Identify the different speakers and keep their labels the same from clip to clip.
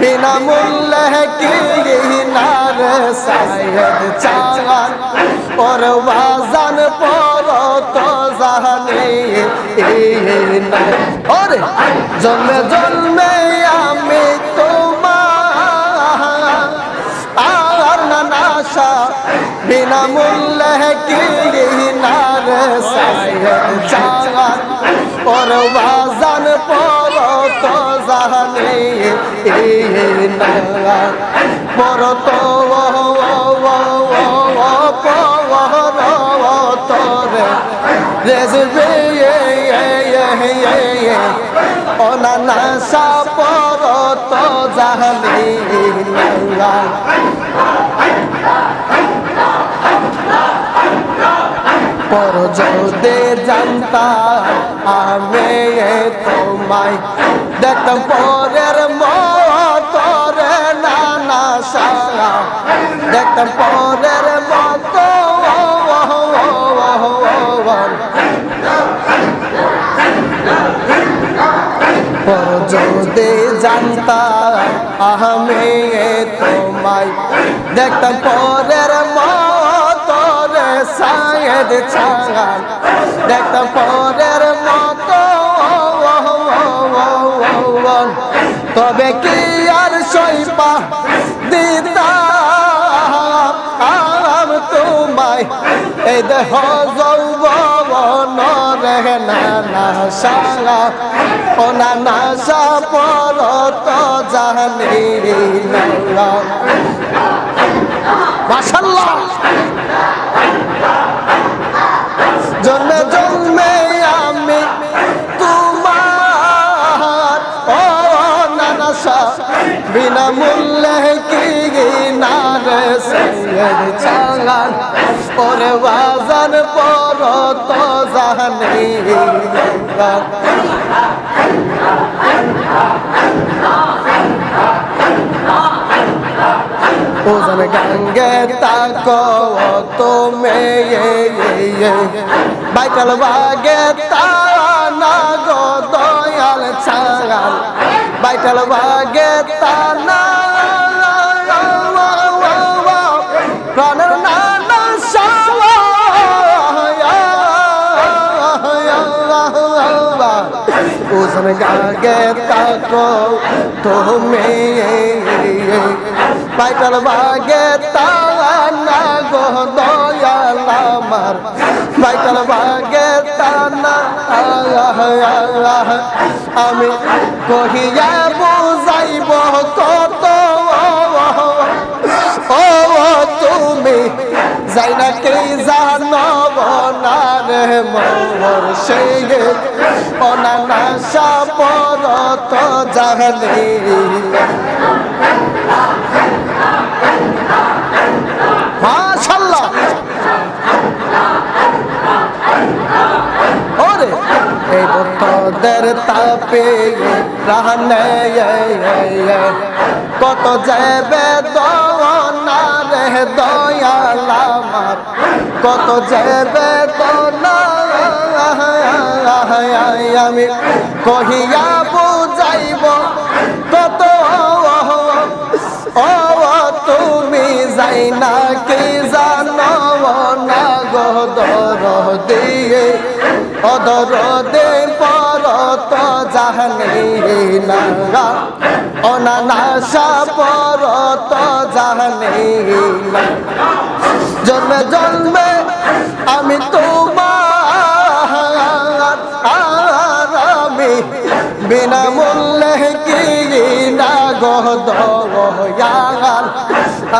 Speaker 1: বিনামূল্যে কি নার সাহেদ চাগান ওর বাজান পর তো জানি ওরে জন্মে জন্মে আমি তোমার। আর না নাশা, বিনামূল্যে কি নার সাহেদ চাগান ওর বাজান পর জানি পর তো রেজবে অনানা সাপর তো জানি পর যদি জানতাম আমি তোমায়। দেখতাম পরের মতরে নানা সারা। দেখতাম পরের মত পর যদি জানতাম আমি তোমায়। দেখতাম পরের সায়েদ ছাগান দেখতাম পরের মত। তবে কি আর সইপা দিতাম? তোমায়। এই দেহ যৌবন রে নানা সারা ও নানা সাপর তো জানি মাশাল্লাহ। সৈয়দ চালান ওরে বাজান পর তো জানি ওজন গঙ্গে তাকো তুমি বাইটাল বাগে তানা গো দয়াল ছাগাল বাইটাল বাগে তানা ওজন গাগে তাকো তুমি পাইটাল বাগে তানা গো দয়াল আমার পাইটাল বাগে তানা আমি কহিয়া বুঝাইব কত ও তুমি যাই না কে জানব না রে মোর সেই অনানা সাপর তো জানি মাশাল্লাহ ওরে, এই তোদের তাপে কত যাবে দয়াল কত যাবে দনা আমি কহিয়া বুঝাইব কত ও তুমি যাই না কি জানো না গো দর দিয়ে অদর দে পর তো জানি না অনানাসা পর তো না জন্মে জন্মে আমি তোমার বিনামূল্যে কি না গো দয়াল?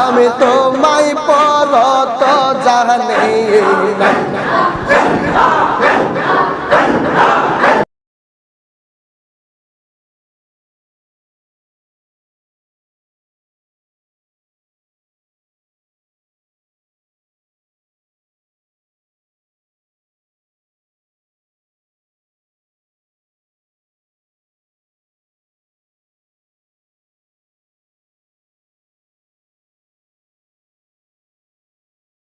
Speaker 1: আমি তোমায় পর তো জানি না।